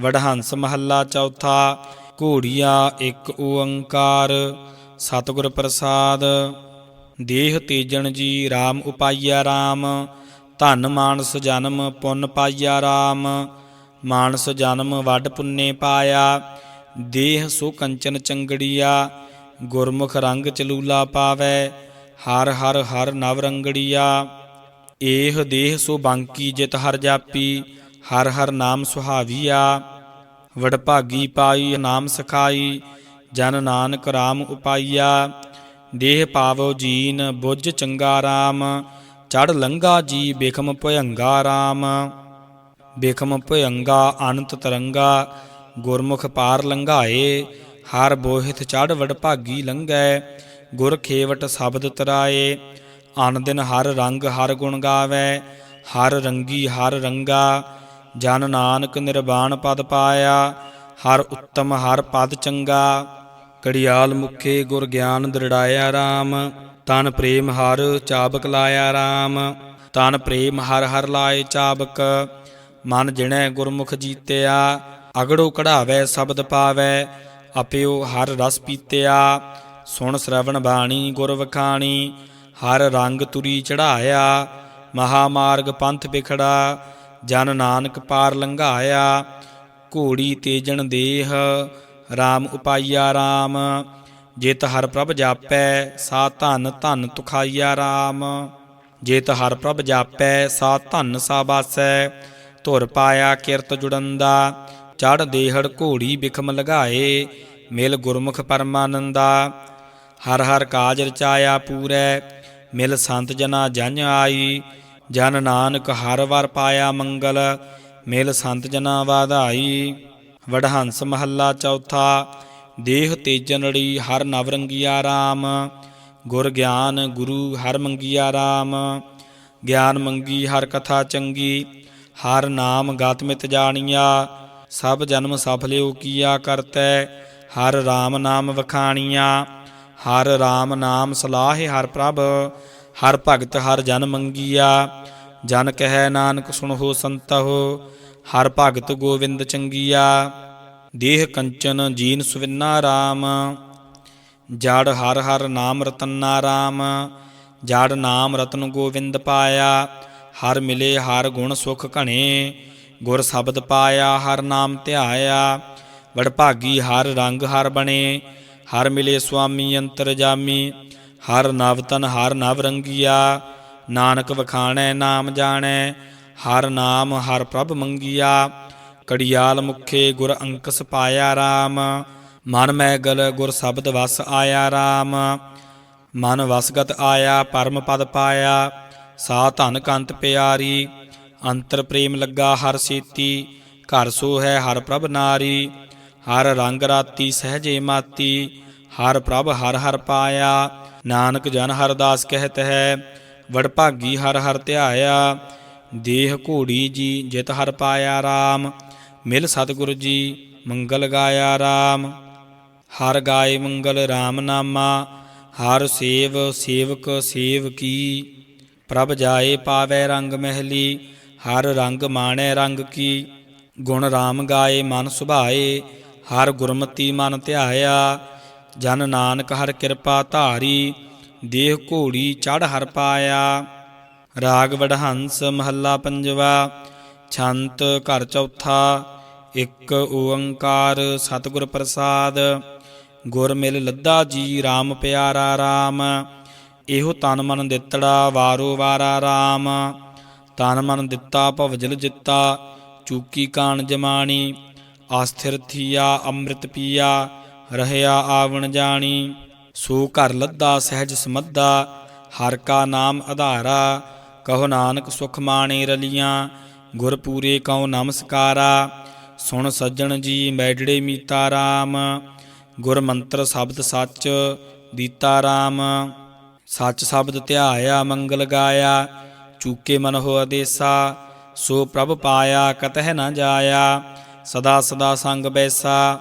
ਵਡਹੰਸ ਮਹੱਲਾ ਚੌਥਾ, ਘੋੜੀਆ ਇੱਕ ਓੰਕਾਰ, ਸਤਿਗੁਰ ਪ੍ਰਸਾਦ। ਦੇਹ ਤੇਜਣ ਜੀ RAM ਉਪਾਈਆ RAM ਧਨ ਮਾਨਸ ਜਨਮ, ਪੁੰਨ ਪਾਈਆ RAM ਮਾਨਸ ਜਨਮ ਵੱਡ ਪੁੰਨੇ ਪਾਇਆ। ਦੇਹ ਸੋ ਕੰਚਨ ਚੰਗੜੀਆ, ਗੁਰਮੁਖ ਰੰਗ ਚਲੂਲਾ ਪਾਵੈ। ਹਰ ਹਰ ਹਰ ਨਵ ਰੰਗੜੀਆ। ਏਹ ਦੇਹ ਸੋ ਬਾਂਕੀ ਜਿਤ ਹਰ ਜਾਪੀ। ਹਰ ਹਰ ਨਾਮ ਸੁਹਾਵੀਆ ਵਡਭਾਗੀ ਪਾਈ, ਨਾਮ ਸਖਾਈ, ਜਨ ਨਾਨਕ RAM ਉਪਾਈਆ। ਦੇਹ ਪਾਵੋ ਜੀਨ, ਬੁੱਝ ਚੰਗਾ RAM ਚੜ ਲੰਗਾ ਜੀ, ਬੇਖਮ ਭਯੰਗਾ RAM ਬੇਖਮ ਭਯੰਗਾ, ਅਨੰਤ ਤਰੰਗਾ, ਗੁਰਮੁਖ ਪਾਰ ਲੰਘਾਏ, ਹਰ ਬੋਹਿਤ ਚੜ ਵਡਭਾਗੀ ਲੰਘੈ, ਗੁਰ ਖੇਵਟ ਸ਼ਬਦ ਤਰਾਏ। ਅਨ ਦਿਨ ਹਰ ਰੰਗ ਹਰ ਗੁਣ ਗਾਵੇ, ਹਰ ਰੰਗੀ ਹਰ ਰੰਗਾ ਜਨ ਨਾਨਕ ਨਿਰਵਾਣ ਪਦ ਪਾਇਆ, ਹਰ ਉੱਤਮ, ਹਰ ਪਦ ਚੰਗਾ। ਕੜਿਆਲ ਮੁਖੇ ਗੁਰ ਗਿਆਨ ਦ੍ਰਿੜਾਇਆ RAM ਤਨ ਪ੍ਰੇਮ ਹਰ ਚਾਬਕ ਲਾਇਆ RAM ਤਨ ਪ੍ਰੇਮ ਹਰ ਹਰ ਲਾਏ ਚਾਬਕ, ਮਨ ਜਿਣੈ ਗੁਰਮੁਖ ਜੀਤਿਆ। ਅਗੜੋ ਕਢਾਵੇ ਸ਼ਬਦ ਪਾਵੇ, ਅਪਿਓ ਹਰ ਰਸ ਪੀਤਿਆ। ਸੁਣ ਸ਼ਰਵਣ ਬਾਣੀ ਗੁਰ ਵਖਾਣੀ, ਹਰ ਰੰਗ ਤੁਰੀ ਚੜਾਇਆ। ਮਹਾ ਮਾਰਗ ਪੰਥ ਵਿਖੜਾ ਜਨ ਨਾਨਕ ਪਾਰ ਲੰਘਾਇਆ, ਘੋੜੀ ਤੇਜਣ ਦੇਹ RAM ਉਪਾਈਆ RAM ਜਿਤ ਹਰ ਪ੍ਰਭ ਜਾਪੈ, ਸਾ ਧਨ ਧਨ ਤੁਖਾਈਆ RAM ਜਿਤ ਹਰ ਪ੍ਰਭ ਜਾਪੈ, ਸਾ ਧਨ ਸਾ ਬਾਸੈ, ਧੁਰ ਪਾਇਆ ਕਿਰਤ ਜੁੜੰਦਾ, ਚੜ ਦੇਹੜ ਘੋੜੀ ਬਿਖਮ ਲਗਾਏ, ਮਿਲ ਗੁਰਮੁਖ ਪਰਮਾਨੰਦਾ। ਹਰ ਹਰ ਕਾਜ ਰਚਾਇਆ ਪੂਰੈ, ਮਿਲ ਸੰਤ ਜਨਾ ਜਨ ਆਈ ਜਨ ਨਾਨਕ ਹਰ ਵਰ ਪਾਇਆ ਮੰਗਲ, ਮਿਲ ਸੰਤ ਜਨਾ ਵਾਧਾਈ। ਵਡਹੰਸ ਮਹੱਲਾ ਚੌਥਾ, ਦੇਹ ਤੇਜਨੜੀ ਹਰ ਨਵ ਰੰਗੀਆ RAM ਗੁਰ ਗਿਆਨ ਗੁਰੂ ਹਰ ਮੰਗੀਆ RAM ਗਿਆਨ ਮੰਗੀ ਹਰ ਕਥਾ ਚੰਗੀ, ਹਰ ਨਾਮ ਗਾਤ ਮਿਤ ਜਾਣੀਆ। ਸਭ ਜਨਮ ਸਫਲਿਓ ਕੀਆ ਕਰਤੈ, ਹਰ RAM ਨਾਮ ਵਖਾਣੀਆ। ਹਰ RAM ਨਾਮ ਸਲਾਹੇ ਹਰ ਪ੍ਰਭ ਹਰ ਭਗਤ ਹਰ ਜਨ ਮੰਗੀਆ, ਜਨ ਕਹੈ ਨਾਨਕ ਸੁਣੋ ਸੰਤਹੁ, ਹਰ ਭਗਤ ਗੋਵਿੰਦ ਚੰਗੀਆ, ਦੇਹ ਕੰਚਨ ਜੀਨ ਸੁਵਿੰਨਾ RAM ਜੜ ਹਰ ਹਰ ਨਾਮ ਰਤਨਾ RAM ਜੜ ਨਾਮ ਰਤਨ ਗੋਵਿੰਦ ਪਾਇਆ, ਹਰ ਮਿਲੇ ਹਰ ਗੁਣ ਸੁਖ ਘਣੇ, ਗੁਰ ਸ਼ਬਦ ਪਾਇਆ, ਹਰ ਨਾਮ ਧਿਆਇਆ, ਵਡਭਾਗੀ ਹਰ ਰੰਗ ਹਰ ਬਣੇ, ਹਰ ਮਿਲੇ ਸੁਆਮੀ ਅੰਤਰਜਾਮੀ ਹਰ ਨਵ ਤਨ ਹਰ ਨਵ ਰੰਗੀਆ, ਨਾਨਕ ਵਖਾਣੈ, ਨਾਮ ਜਾਣੈ, ਹਰ ਨਾਮ ਹਰ ਪ੍ਰਭ ਮੰਗੀਆ, ਕੜਿਆਲ ਮੁਖੇ ਗੁਰ ਅੰਕਸ ਪਾਇਆ RAM ਮਨ ਮੈ ਗਲ ਗੁਰ ਸ਼ਬਦ ਵਸ ਆਇਆ RAM ਮਨ ਵਸਗਤ ਆਇਆ ਪਰਮ ਪਦ ਪਾਇਆ, ਸਾ ਧਨ ਕੰਤ ਪਿਆਰੀ, ਅੰਤਰ ਪ੍ਰੇਮ ਲੱਗਾ ਹਰ ਸੇਤੀ ਘਰ ਸੋ ਹੈ ਹਰ ਪ੍ਰਭ ਨਾਰੀ, ਹਰ ਰੰਗ ਰਾਤੀ ਸਹਜੇ ਮਾਤੀ, ਹਰ ਪ੍ਰਭ ਹਰ ਹਰ ਪਾਇਆ ਨਾਨਕ ਜਨ ਹਰਦਾਸ ਕਹਿਤ ਹੈ ਵਡਭਾਗੀ ਹਰ ਹਰ ਧਿਆਇਆ, ਦੇਹ ਘੋੜੀ ਜੀ ਜਿਤ ਹਰ ਪਾਇਆ RAM ਮਿਲ ਸਤਿਗੁਰ ਜੀ ਮੰਗਲ ਗਾਇਆ RAM ਹਰ ਗਾਏ ਮੰਗਲ RAM ਨਾਮਾ, ਹਰ ਸੇਵ ਸੇਵਕ ਸੇਵ ਕੀ। ਪ੍ਰਭ ਜਾਏ ਪਾਵੇ ਰੰਗ ਮਹਿਲੀ, ਹਰ ਰੰਗ ਮਾਣੈ ਰੰਗ ਕੀ। ਗੁਣ RAM ਗਾਏ ਮਨ ਸੁਭਾਏ, ਹਰ ਗੁਰਮਤੀ ਮਨ ਧਿਆਇਆ ਜਨ ਨਾਨਕ ਹਰ ਕਿਰਪਾ ਧਾਰੀ, ਦੇਹ ਘੋੜੀ ਚੜ ਹਰ ਪਾਇਆ। ਰਾਗ ਵਡਹੰਸ ਮਹੱਲਾ ਪੰਜਵਾ, ਛੰਤ ਘਰ ਚੌਥਾ, ਇੱਕ ਓੰਕਾਰ ਸਤਿਗੁਰ ਪ੍ਰਸਾਦ। ਗੁਰ ਮਿਲ ਲੱਦਾ ਜੀ RAM ਪਿਆਰਾ RAM ਇਹੋ ਤਨ ਮਨ ਦਿੱਤੜਾ ਵਾਰੋ ਵਾਰਾ RAM ਤਨ ਮਨ ਦਿੱਤਾ ਭਵਜਲ ਜਿੱਤਾ, ਚੂਕੀ ਕਾਣ ਜਮਾਣੀ, ਆਸਥਿਰ ਥੀਆ, ਅੰਮ੍ਰਿਤ ਪੀਆ। ਰਹਿਆ ਆਵਣ ਜਾਣੀ, ਸੋ ਘਰ ਲੱਦਾ ਸਹਿਜ ਸਮੱਦਾ, ਹਰ ਕਾ ਨਾਮ ਆਧਾਰਾ ਕਹੋ ਨਾਨਕ ਸੁਖ ਮਾਣੇ ਰਲੀਆਂ, ਗੁਰ ਪੂਰੇ ਕਉ ਨਮਸਕਾਰਾ, ਸੁਣ ਸੱਜਣ ਜੀ ਮੈਡੜੇ ਮੀਤਾ RAM ਗੁਰ ਮੰਤਰ ਸ਼ਬਦ ਸੱਚ ਦੀਤਾ RAM ਸੱਚ ਸ਼ਬਦ ਧਿਆਇਆ ਮੰਗਲ ਗਾਇਆ, ਚੂਕੇ ਮਨ ਹੋ ਆਦੇਸਾ ਸੋ ਪ੍ਰਭ ਪਾਇਆ ਕਤਹਿ ਨਾ ਜਾਇਆ, ਸਦਾ ਸਦਾ ਸੰਗ ਬੈਸਾ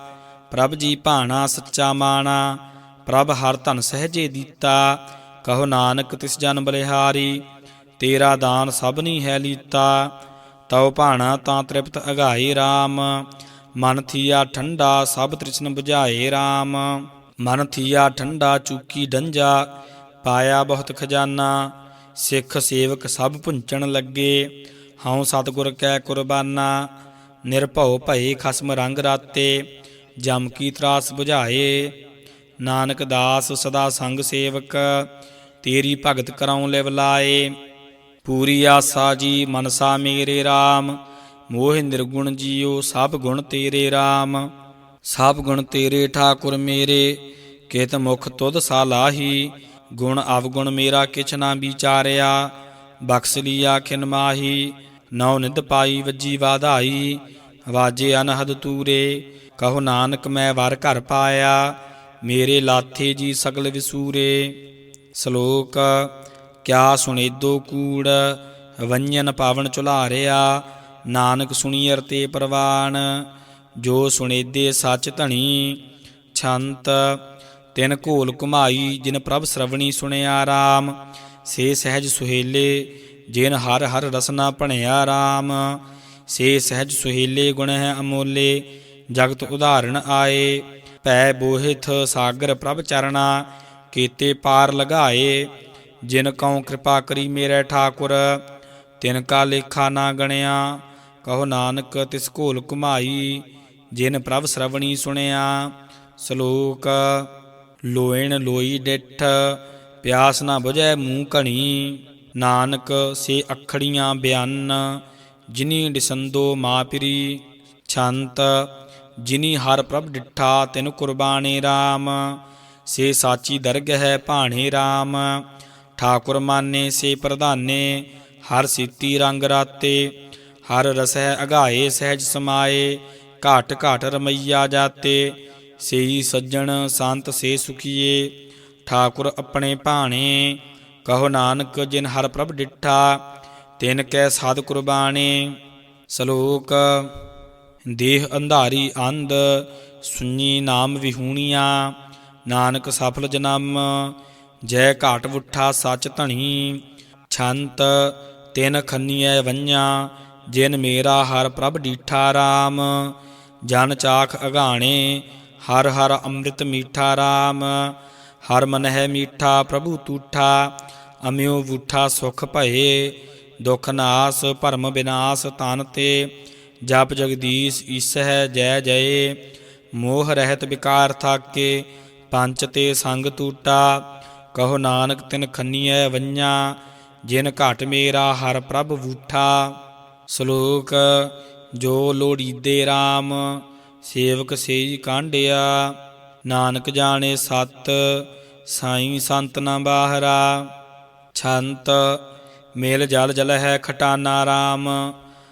ਪ੍ਰਭ ਜੀ ਭਾਣਾ ਸੱਚਾ ਮਾਣਾ, ਪ੍ਰਭ ਹਰ ਧਨ ਸਹਜੇ ਦਿੱਤਾ, ਕਹੋ ਨਾਨਕ ਤਿਸ ਜਨ ਬਲਿਹਾਰੀ, ਤੇਰਾ ਦਾਨ ਸਭਨੀ ਹੈ ਲੀਤਾ, ਤਉ ਭਾਣਾ ਤਾਂ ਤ੍ਰਿਪਤ ਅਗਾਏ RAM ਮਨ ਥੀਆ ਠੰਡਾ ਸਭ ਤ੍ਰਿਸ਼ਨ 부ਝਾਏ RAM ਮਨ ਥੀਆ ਠੰਡਾ ਚੂਕੀ ਡੰਜਾ, ਪਾਇਆ ਬਹੁਤ ਖਜ਼ਾਨਾ, ਸਿੱਖ ਸੇਵਕ ਸਭ ਪੁੰਚਣ ਲੱਗੇ, ਹਉ ਸਤਿਗੁਰ ਕੈ ਕੁਰਬਾਨਾ, ਨਿਰਭਉ ਭਏ ਖਸਮ ਰੰਗ ਰਾਤੇ ਜਮ ਕੀ ਤਰਾਸ 부ਝਾਏ ਨਾਨਕ ਦਾਸ ਸਦਾ ਸੰਗ ਸੇਵਕ, ਤੇਰੀ ਭਗਤ ਕਰਾਉ ਲਿਵ ਲਾਏ। ਪੂਰੀ ਆਸਾ ਜੀ ਮਨਸਾ ਮੇਰੇ RAM ਮੋਹ ਨਿਰਗੁਣ ਜੀਓ ਸਭ ਗੁਣ ਤੇਰੇ RAM ਸਭ ਗੁਣ ਤੇਰੇ ਠਾਕੁਰ ਮੇਰੇ, ਕਿਤ ਮੁਖ ਤੁਧ ਸਾਲਾਹੀ ਗੁਣ ਅਵਗੁਣ ਮੇਰਾ ਕਿਛ ਨਾ ਵਿਚਾਰਿਆ, ਬਖਸ਼ ਲੀਆ ਖਿਨ ਮਾਹੀ। ਨੌ ਨਿਧ ਪਾਈ ਵੱਜੀ ਵਾਧਾਈ, ਵਾਜੇ ਅਨਹਦ ਤੂਰੇ। ਕਹੋ ਨਾਨਕ ਮੈਂ ਵਰ ਘਰ ਪਾਇਆ, ਮੇਰੇ ਲਾਥੇ ਜੀ ਸਗਲ ਵਿਸੂਰੇ। ਸ਼ਲੋਕ, ਕਿਆ ਸੁਣੇਦੋ ਕੂੜ ਵੰਜਨ ਪਾਵਨ ਚੁਲਾਰਿਆ ਨਾਨਕ ਸੁਣੀਅਰ ਤੇ ਪ੍ਰਵਾਨ। ਜੋ ਸੁਣੇਦੇ ਸੱਚ ਧਣੀ, ਛੰਤ, ਤਿਨ ਘੋਲ ਘੁਮਾਈ, ਜਿਨ ਪ੍ਰਭ ਸ਼ਰਵਣੀ ਸੁਣਿਆ ਰਾਮ। ਸੇ ਸਹਿਜ ਸੁਹੇਲੇ, ਜਿਨ ਹਰ ਹਰ ਰਸਨਾ ਭਣਿਆ ਰਾਮ। ਸੇ ਸਹਿਜ ਸੁਹੇਲੇ ਗੁਣ ਹੈ ਅਮੋਲੇ ਜਗਤ ਉਦਾਹਰਣ ਆਏ, ਭੈ ਬੋਹਿਥ ਸਾਗਰ ਪ੍ਰਭ ਚਰਣਾ, ਕੀਤੇ ਪਾਰ ਲਗਾਏ, ਜਿਨ ਕਉ ਕਿਰਪਾ ਕਰੀ ਮੇਰੇ ਠਾਕੁਰ, ਤਿਨ ਕਾ ਲੇਖਾ ਨਾ ਗਣਿਆ, ਕਹੋ ਨਾਨਕ ਤਿਸ ਘੋਲ ਕੁਮਾਈ ਜਿਨ ਪ੍ਰਭ ਸ਼ਰਵਣੀ ਸੁਣਿਆ, ਸ਼ਲੋਕ, ਲੋਇਣ ਲੋਈ ਡਿੱਠ, ਪਿਆਸ ਨਾ ਬੁਝੈ ਮੂੰਹ ਘਣੀ, ਨਾਨਕ ਸੇ ਅਖੜੀਆਂ ਬਿਆਨ, ਜਿਨੀ ਦਿਸੰਦੋ ਮਾਪਰੀ ਛੰਤ ਜਿਨੀ ਹਰ ਪ੍ਰਭ ਡਿਠਾ, ਤਿਨ ਕੁਰਬਾਨੇ RAM ਸੇ ਸਾਚੀ ਦਰਗ ਹੈ ਭਾਣੇ RAM ਠਾਕੁਰ ਮਾਨੇ, ਸੇ ਪ੍ਰਧਾਨੇ, ਹਰ ਸੀਤੀ ਰੰਗ ਰਾਤੇ। ਹਰ ਰਸਹਿ ਅਗਾਏ, ਸਹਿਜ ਸਮਾਏ, ਘਾਟ ਘਾਟ ਰਮਈਆ ਜਾਤੇ। ਸੇਈ ਸੱਜਣ, ਸੰਤ ਸੇ ਸੁਖੀਏ, ਠਾਕੁਰ ਆਪਣੇ ਭਾਣੇ। ਕਹੋ ਨਾਨਕ, ਜਿਨ ਹਰ ਪ੍ਰਭ ਡਿਠਾ, ਤਿਨ ਕੈ ਸਾਧ ਕੁਰਬਾਨੇ। ਸ਼ਲੋਕ ਦੇਹ ਅੰਧਾਰੀ ਅੰਧ ਸੁਣੀ ਨਾਮ ਵਿਹੂਣੀਆਂ, ਨਾਨਕ ਸਫਲ ਜਨਮ, ਜੈ ਘਾਟ ਉਠਾ ਸੱਚ ਧਣੀ, ਛੰਤ ਤਿਨ ਖੰਨੀਐ ਵੰਨਿਆ, ਜਿਨ ਮੇਰਾ ਹਰ ਪ੍ਰਭ ਡੀਠਾ RAM ਜਨ ਚਾਖ ਅਗਾਣੇ ਹਰ ਹਰ ਅੰਮ੍ਰਿਤ ਮੀਠਾ RAM ਹਰ ਮਨ ਹੈ ਮੀਠਾ ਪ੍ਰਭੂ ਤੂਠਾ, ਅਮਿਓ ਵੂਠਾ ਸੁਖ ਭਏ, ਦੁਖ ਨਾਸ ਭਰਮ ਬਿਨਾਸ ਤਨ ਤੇ ਜਪ ਜਗਦੀਸ਼ ਈਸ ਹੈ ਜੈ ਜੈ, ਮੋਹ ਰਹਿਤ ਵਿਕਾਰ ਥਾਕੇ, ਪੰਚ ਤੇ ਸੰਗ ਟੂਟਾ ਕਹੋ ਨਾਨਕ ਤਿਨ ਖੰਨੀਐ ਵੰਨਿਆ, ਜਿਨ ਘਟ ਮੇਰਾ ਹਰ ਪ੍ਰਭ ਬੂਠਾ ਸ਼ਲੋਕ, ਜੋ ਲੋੜੀਦੇ RAM ਸੇਵਕ ਸੇਈ ਕਾਂਡਿਆ, ਨਾਨਕ ਜਾਣੇ ਸਤ, ਸਾਈ ਸੰਤ ਨਾ ਬਾਹਰਾ। ਛੰਤ, ਮੇਲ ਜਲ ਜਲ ਹੈ ਖਟਾਨਾ RAM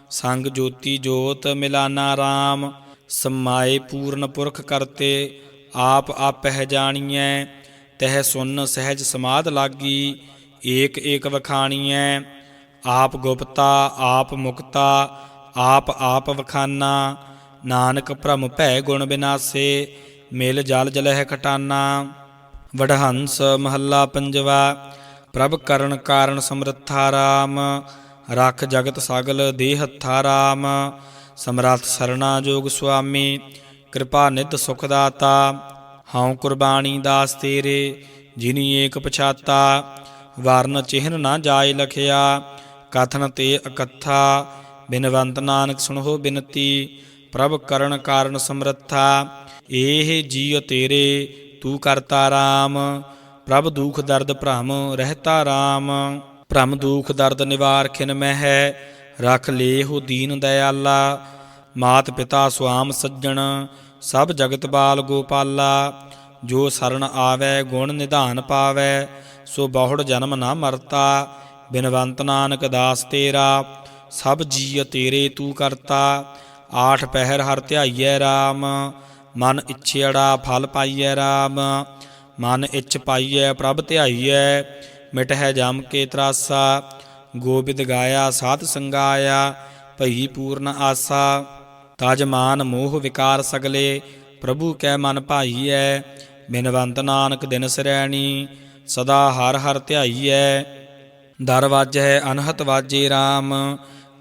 ਸੰਗ ਜੋਤੀ ਜੋਤ ਮਿਲਾਨਾ RAM ਸਮਾਏ ਪੂਰਨ ਪੁਰਖ ਕਰਤੇ, ਆਪ ਆਪਹਿ ਜਾਣੀਐ, ਤਹ ਸੁਨ ਸਹਿਜ ਸਮਾਦ ਲਾਗੀ, ਏਕ ਏਕ ਵਖਾਣੀਐ, ਆਪ ਗੁਪਤਾ, ਆਪ ਮੁਕਤਾ, ਆਪ ਆਪ ਵਖਾਨਾ, ਨਾਨਕ ਭ੍ਰਮ ਭੈ ਗੁਣ ਬਿਨਾਸੇ, ਮਿਲ ਜਲ ਜਲਹਿ ਖਟਾਨਾ। ਵਡਹੰਸ ਮਹੱਲਾ ਪੰਜਵਾ, ਪ੍ਰਭ ਕਰਨ ਕਾਰਨ ਸਮਰੱਥਾ ਰਾਮ ਰਖ ਜਗਤ ਸਗਲ ਦੇਹ ਹੱਥਾ ਰਾਮ ਸਮਰੱਥ ਸਰਣਾ ਜੋਗ ਸੁਆਮੀ, ਕਿਰਪਾ ਨਿਤ ਸੁਖ ਦਾਤਾ, ਹਉ ਕੁਰਬਾਨੀ ਦਾਸ ਤੇਰੇ, ਜਿਨੀ ਏਕ ਪਛਾਤਾ, ਵਰਨ ਚਿਹਨ ਨਾ ਜਾਏ ਲਖਿਆ, ਕਥਨ ਤੇ ਅਕਥਾ ਬਿਨਵੰਤ ਨਾਨਕ ਸੁਣੋ ਬਿਨਤੀ, ਪ੍ਰਭ ਕਰਨ ਕਾਰਨ ਸਮਰੱਥਾ, ਏਹ ਜੀਉ ਤੇਰੇ, ਤੂੰ ਕਰਤਾ RAM ਪ੍ਰਭ ਦੁਖ ਦਰਦ ਭ੍ਰਮ, ਰਹਿਤਾ RAM ਭ੍ਰਮ ਦੁਖ ਦਰਦ ਨਿਵਾਰ ਖਿਨ ਮਹਿ ਹੈ ਰਖ ਲੇਹੁ ਦੀਨ ਦਇਆਲਾ। ਮਾਤ ਪਿਤਾ ਸੁਆਮ ਸੱਜਣ, ਸਭ ਜਗਤ ਬਾਲ ਗੋਪਾਲਾ। ਜੋ ਸਰਣ ਆਵੈ, ਗੁਣ ਨਿਧਾਨ ਪਾਵੈ, ਸੋ ਬਹੁੜ ਜਨਮ ਨਾ ਮਰਤਾ। ਬਿਨਵੰਤ ਨਾਨਕ ਦਾਸ ਤੇਰਾ, ਸਭ ਜੀਅ ਤੇਰੇ ਤੂੰ ਕਰਤਾ। ਆਠ ਪਹਿਰ ਹਰ ਧਿਆਈਐ RAM ਮਨ ਇਛੇੜਾ ਫਲ ਪਾਈਐ RAM ਮਨ ਇਛ ਪਾਈਐ ਪ੍ਰਭ ਧਿਆਈਐ ਮਿਟਹਿ ਜਮ ਕੇ ਤਰਾਸਾ, ਗੋਬਿੰਦ ਗਾਇਆ, ਸਾਧ ਸੰਗਾਇਆ, ਭਈ ਪੂਰਨ ਆਸਾ। ਤਜ ਮਾਨ ਮੋਹ ਵਿਕਾਰ ਸਗਲੇ, ਪ੍ਰਭੂ ਕੈ ਮਨ ਭਾਈਐ, ਬਿਨਵੰਤ ਨਾਨਕ ਦਿਨ ਸਰੈਣੀ, ਸਦਾ ਹਰ ਹਰ ਧਿਆਈਐ। ਦਰ ਵਾਜੈ ਅਨਹਤ ਵਾਜੇ RAM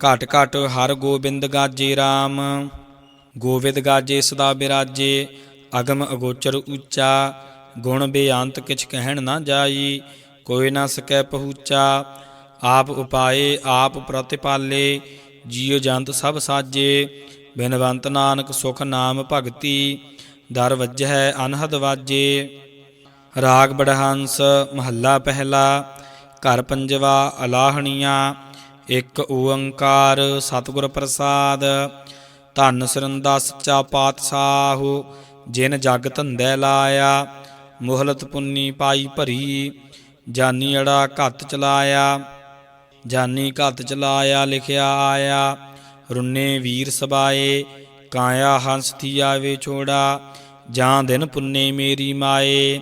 ਘਟ ਘਟ ਹਰ ਗੋਬਿੰਦ ਗਾਜੇ RAM ਗੋਵਿੰਦ ਗਾਜੇ ਸਦਾ ਬਿਰਾਜੇ, ਅਗਮ ਅਗੋਚਰ ਉੱਚਾ, ਗੁਣ ਬੇਅੰਤ ਕਿਛ ਕਹਿਣ ਨਾ ਜਾਈ ਕੋਈ ਨਾ ਸਕੈ ਪਹੂਚਾ। ਆਪ ਉਪਾਏ, ਆਪ ਪ੍ਰਤਿਪਾਲੇ ਜੀਵ ਜੰਤ ਸਭ ਸਾਜੇ। ਬਿਨਵੰਤ ਨਾਨਕ ਸੁਖ ਨਾਮ ਭਗਤੀ, ਦਰ ਵੱਜੈ ਅਨਹਦ ਵਾਜੇ। ਰਾਗ ਬੜਹੰਸ, ਮਹੱਲਾ ਪਹਿਲਾ, ਘਰ ਪੰਜਵਾ, ਅਲਾਹਣੀਆਂ, ਇੱਕ ਓੰਕਾਰ, ਸਤਿਗੁਰ ਪ੍ਰਸਾਦ। ਧੰਨ ਸਰੰਦਾ ਸੱਚਾ ਪਾਤਸ਼ਾਹੂ, ਜਿਨ ਜਗ ਧੰਦੈ ਲਾਇਆ, ਮੁਹਲਤ ਪੁੰਨੀ ਪਾਈ ਭਰੀ। ਜਾਨੀ ਅੜਾ ਘੱਤ ਚਲਾਇਆ, ਜਾਨੀ ਘੱਤ ਚਲਾਇਆ, ਲਿਖਿਆ ਆਇਆ, ਰੁੰਨੇ ਵੀਰ ਸਬਾਏ, ਕਾਇਆ ਹੰਸ ਥੀ ਆਵੇ ਛੋੜਾ, ਜਾਂ ਦਿਨ ਪੁੰਨੇ ਮੇਰੀ ਮਾਏ,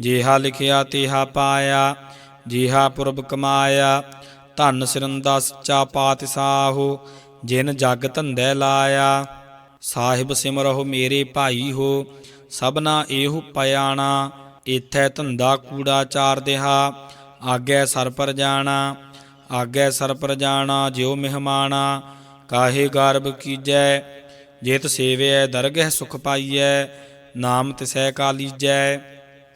ਜਿਹਾ ਲਿਖਿਆ ਤੇਹਾ ਪਾਇਆ, ਜਿਹਾ ਪੁਰਬ ਕਮਾਇਆ, ਧੰਨ ਸਿਰੰਦਾ ਸੱਚਾ ਪਾਤਸ਼ਾਹੋ, ਜਿਨ ਜਗ ਧੰਦੇ ਲਾਇਆ। ਸਾਹਿਬ ਸਿਮਰਹੁ ਮੇਰੇ ਭਾਈ ਹੋ, ਸਭਨਾ ਇਹੋ ਪਿਆਣਾ ਇਥੈ ਧੰਦਾ ਕੂੜਾ ਚਾਰ ਦਿਹਾ, ਆਗੇ ਸਰ ਪਰ ਜਾਣਾ, ਆਗੇ ਸਰ ਪਰ ਜਾਣਾ, ਜਿਉ ਮਹਿਮਾਨਾ ਕਾਹੇ ਗਰਬ ਕੀਜੈ, ਜੇਤ ਸੇਵਿਐ ਦਰਗਹਿ ਸੁਖ ਪਾਈਐ, ਨਾਮ ਤਿਸੈ ਕਾ ਲੀਜੈ,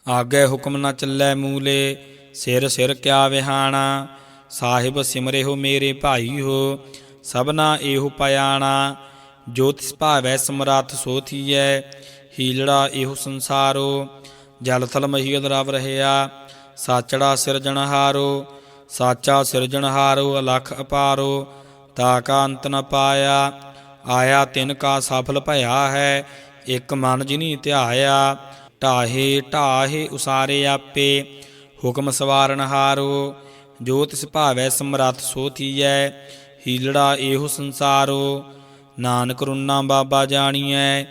ਆਗੇ ਹੁਕਮ ਨਾ ਚੱਲੈ ਮੂਲੇ, ਸਿਰ ਸਿਰ ਕਿਆ ਵਿਹਾਣਾ, ਸਾਹਿਬ ਸਿਮਰੇ ਹੋ ਮੇਰੇ ਭਾਈ ਹੋ, ਸਭਨਾ ਇਹੋ ਪਿਆਣਾ ਜੋ ਤਿਸ ਭਾਵੈ ਸਮਰੱਥ ਸੋ ਥੀਐ, ਹੀਲੜਾ ਇਹੋ ਸੰਸਾਰੋ ਜਲ ਥਲ ਮਹੀਦ ਰਵ ਰਹਿਆ, ਸਾਚੜਾ ਸਿਰਜਣਹਾਰੋ ਸਾਚਾ ਸਿਰਜਣਹਾਰੋ ਅਲਖ ਅਪਾਰੋ, ਤਾ ਕਾ ਅੰਤ ਨ ਪਾਇਆ, ਆਇਆ ਤਿਨ ਕਾ ਸਫਲ ਭਇਆ ਹੈ, ਇਕ ਮਨ ਜਿਨੀ ਧਿਆਇਆ, ਢਾਹੇ ਢਾਹੇ ਉਸਾਰੇ ਆਪੇ, ਹੁਕਮ ਸਵਾਰਨ ਹਾਰੋ, ਜੋ ਤਿਸ ਭਾਵੈ ਸਮਰੱਥ ਸੋ ਥੀਐ, ਹੀਲੜਾ ਇਹੋ ਸੰਸਾਰੋ, ਨਾਨਕ ਰੁਨਾ ਬਾਬਾ ਜਾਣੀਐ,